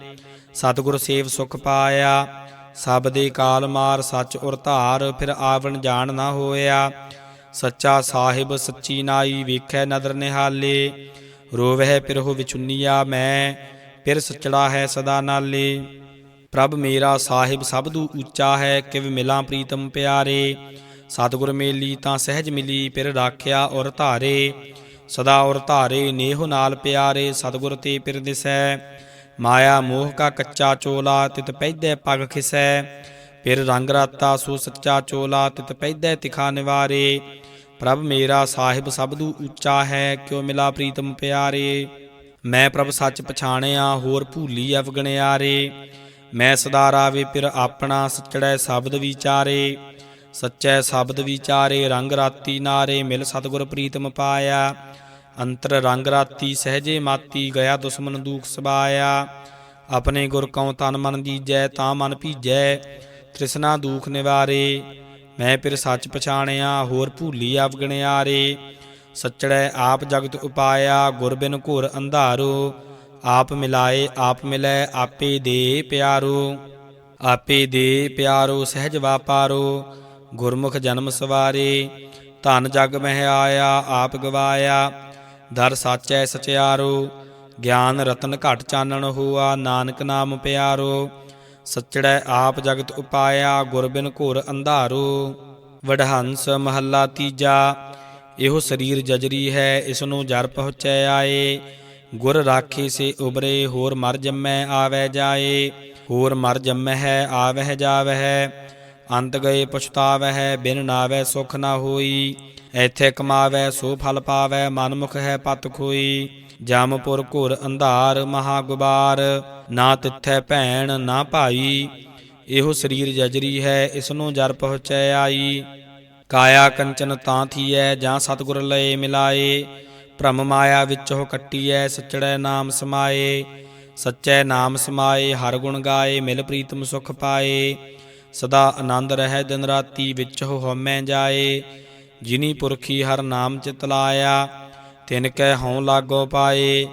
ਸਤਿਗੁਰ ਸੇਵ ਸੁਖ ਪਾਇਆ, ਸਭ ਦੇ ਕਾਲ ਮਾਰ ਸੱਚ ਉਰ ਧਾਰ, ਫਿਰ ਆਵਣ ਜਾਣ ਨਾ ਹੋਇਆ। ਸੱਚਾ ਸਾਹਿਬ ਸੱਚੀ ਨਾਈ ਵੇਖੈ ਨਦਰ ਨਿਹਾਲੇ, ਰੋਵਹਿ ਪਿਰਹੁ ਵਿਚੁੰਨੀਆ ਮੈਂ ਫਿਰ ਸਚੜਾ ਹੈ ਸਦਾ ਨਾਲੇ। ਪ੍ਰਭ ਮੇਰਾ ਸਾਹਿਬ ਸਭ ਦੂ ਉੱਚਾ ਹੈ, ਕਿਵ ਮਿਲਾਂ ਪ੍ਰੀਤਮ ਪਿਆਰੇ। ਸਤਿਗੁਰ ਮੇਲੀ ਤਾਂ ਸਹਿਜ ਮਿਲੀ, ਪਿਰ ਰਾਖਿਆ ਔਰ ਧਾਰੇ। ਸਦਾ ਔਰ ਧਾਰੇ ਨੇਹ ਨਾਲ ਪਿਆਰੇ, ਸਤਿਗੁਰ ਤੇ ਪਿਰ ਦਿਸੈ। ਮਾਇਆ ਮੋਹ ਕਾ ਕੱਚਾ ਚੋਲਾ, ਤਿਤ ਪੈਦੈ ਪਗ ਖਿਸੈ। ਫਿਰ ਰੰਗ ਰਾਤਾ ਸੋ ਸੱਚਾ ਚੋਲਾ, ਤਿਤ ਪੈਦੈ ਤਿਖਾ ਨਿਵਾਰੇ। ਪ੍ਰਭ ਮੇਰਾ ਸਾਹਿਬ ਸਬਦੂ ਉੱਚਾ ਹੈ, ਕਿਉ ਮਿਲਾ ਪ੍ਰੀਤਮ ਪਿਆਰੇ? ਮੈਂ ਪ੍ਰਭ ਸੱਚ ਪਛਾਣਿਆ, ਹੋਰ ਭੂਲੀ ਅਵਗਣਿਆਰੇ। ਮੈਂ ਸਦਾ ਰਾਵੇ ਫਿਰ ਆਪਣਾ, ਸੱਚੜੈ ਸ਼ਬਦ ਵਿਚਾਰੇ। ਸੱਚੈ ਸ਼ਬਦ ਵਿਚਾਰੇ, ਰੰਗ ਰਾਤੀ ਨਾਰੇ, ਮਿਲ ਸਤਿਗੁਰ ਪ੍ਰੀਤਮ ਪਾਇਆ। ਅੰਤਰ ਰੰਗ ਰਾਤੀ ਸਹਜੇ ਮਾਤੀ, ਗਿਆ ਦੁਸ਼ਮਨ ਦੂਖ ਸਬਾਇਆ। ਆਪਣੇ ਗੁਰ ਕਉ ਤਨ ਮਨ ਦੀਜੈ, ਤਾਂ ਮਨ ਭੀਜੈ, ਤ੍ਰਿਸ਼ਨਾ ਦੂਖ ਨਿਵਾਰੇ। ਮੈਂ ਫਿਰ ਸੱਚ ਪਛਾਣਿਆ, ਹੋਰ ਭੂਲੀ ਅਵਗਣਿਆਰੇ ਸੱਚੜੈ ਆਪ ਜਗਤ ਉਪਾਇਆ ਗੁਰ ਬਿਨ ਘੋਰ ਅੰਧਾਰੋ। ਆਪ ਮਿਲਾਏ, ਆਪ ਮਿਲੈ, ਆਪੇ ਦੇ ਪਿਆਰੋ। ਆਪੇ ਦੇ ਪਿਆਰੋ, ਸਹਿਜ ਵਾਪਾਰੋ। ਗੁਰਮੁਖ ਜਨਮ ਸਵਾਰੇ, ਧਨ ਜਗ ਮਹਿ ਆਇਆ, ਆਪ ਗਵਾਇਆ। ਦਰ ਸਾਚੈ ਸਚਿਆਰੋ, ਗਿਆਨ ਰਤਨ ਘਟ ਚਾਨਣ ਹੋਆ, ਨਾਨਕ ਨਾਮ ਪਿਆਰੋ। ਸੱਚੜੈ ਆਪ ਜਗਤ ਉਪਾਇਆ ਗੁਰ ਬਿਨ ਘੋਰ ਅੰਧਾਰੋ। ਵਡਹੰਸ ਮਹੱਲਾ ਤੀਜਾ, ਇਹੋ ਸਰੀਰ ਜਜਰੀ ਹੈ ਇਸ ਨੂੰ ਜਰ ਪਹੁੰਚੈ ਆਏ। ਗੁਰ ਰਾਖੇ ਸੇ ਉਬਰੇ, ਹੋਰ ਮਰ ਜੰਮੈ ਆਵੈ ਜਾਏ। ਹੋਰ ਮਰ ਜੰਮੈ ਹੈ, ਆਵਹਿ ਜਾਵਹਿ। ਅੰਤ ਗਏ ਪਛਤਾਵਹਿ, ਬਿਨ ਨਾਵੈ ਸੁਖ ਨਾ ਹੋਈ। ਐਥੇ ਕਮਾਵੈ, ਸੋ ਫਲ ਪਾਵੈ, ਮਨਮੁਖ ਹੈ ਪਤ ਖੋਈ। ਜਮਪੁਰ ਘੁਰ ਅੰਧਾਰ ਮਹਾ ਗੁਬਾਰ ਨਾ ਤਿੱਥੈ ਭੈਣ, ਨਾ ਭਾਈ। ਇਹੋ ਸਰੀਰ ਜਜਰੀ ਹੈ ਇਸ ਨੂੰ ਜਰ ਪਹੁੰਚੈ ਆਈ। ਕਾਇਆ ਕੰਚਨ ਤਾਂ ਥੀਐ, ਜਾਂ ਸਤਿਗੁਰ ਲਏ ਮਿਲਾਏ। ਭ੍ਰਮ ਮਾਇਆ ਵਿੱਚੋਂ ਕੱਟੀਐ, ਸੱਚੜੈ ਨਾਮ ਸਮਾਏ। ਸੱਚੈ ਨਾਮ ਸਮਾਏ, ਹਰ ਗੁਣ ਗਾਏ, ਮਿਲ ਪ੍ਰੀਤਮ ਸੁਖ ਪਾਏ। ਸਦਾ ਆਨੰਦ ਰਹਿ ਦਿਨ ਰਾਤੀ ਵਿੱਚ ਹੋਮੈ ਜਾਏ। ਜਿਨੀ ਪੁਰਖੀ ਹਰ ਨਾਮ ਚਿਤ ਲਾਇਆ ਤਿਨ ਕੈ ਹਉ ਲਾਗੋ ਪਾਏ,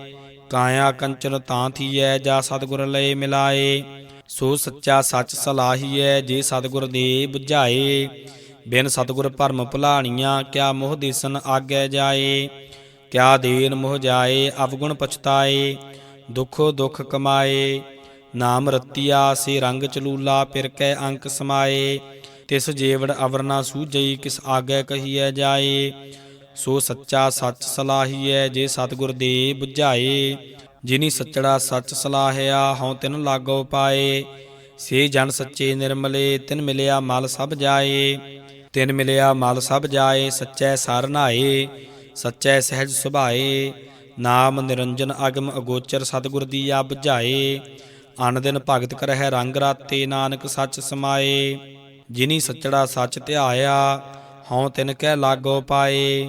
ਕਾਇਆ ਕੰਚਨ ਤਾਂ ਥੀਐ, ਜਾ ਸਤਿਗੁਰ ਲਏ ਮਿਲਾਏ। ਸੋ ਸੱਚਾ ਸੱਚ ਸਲਾਹੀਐ, ਜੇ ਸਤਿਗੁਰ ਦੇ 부ਝਾਏ ਬਿਨ ਸਤਿਗੁਰ ਭਰਮ ਭੁਲਾਣੀਆਂ, ਕਿਆ ਮੋਹ ਦੇਸਨ ਆਗੈ ਜਾਏ। ਕਿਆ ਦੇਨ ਮੋਹ ਜਾਏ, ਅਵਗੁਣ ਪਛਤਾਏ। ਦੁਖੋ ਦੁਖ ਕਮਾਏ। ਨਾਮ ਰਤੀਆ, ਸੇ ਰੰਗ ਚਲੂਲਾ, ਪਿਰ ਕੈ ਅੰਕ ਸਮਾਏ। ਤਿਸ ਜੀਵੜ ਅਵਰਨਾ ਸੂਝਈ, ਕਿਸ ਆਗੈ ਕਹੀਐ ਜਾਏ। ਸੋ ਸੱਚਾ ਸੱਚ ਸਲਾਹੀਐ ਜੇ ਸਤਿਗੁਰ ਦੇ 부ਝਾਏ ਜਿਨੀ ਸੱਚੜਾ ਸੱਚ ਸਲਾਹਿਆ, ਹਉ ਤਿਨ ਲਾਗੋ ਪਾਏ। ਸੇ ਜਨ ਸੱਚੇ ਨਿਰਮਲੇ, ਤਿਨ ਮਿਲਿਆ ਮਲ ਸਭ ਜਾਏ। ਤਿਨ ਮਿਲਿਆ ਮਲ ਸਭ ਜਾਏ, ਸੱਚੈ ਸਰ ਨਾਏ, ਸੱਚੈ ਸਹਿਜ ਸੁਭਾਏ। ਨਾਮ ਨਿਰੰਜਨ ਅਗਮ ਅਗੋਚਰ ਸਤਿਗੁਰ ਦੀਆ 부ਝਾਏ ਅਨ ਦਿਨ ਭਗਤ ਕਰਹਿ ਰੰਗ ਰਾਤੇ, ਨਾਨਕ ਸੱਚ ਸਮਾਏ। ਜਿਨੀ ਸੱਚੜਾ ਸੱਚ ਧਿਆਇਆ ਹਉ ਤਿਨ ਕੈ ਲਾਗੋ ਪਾਏ।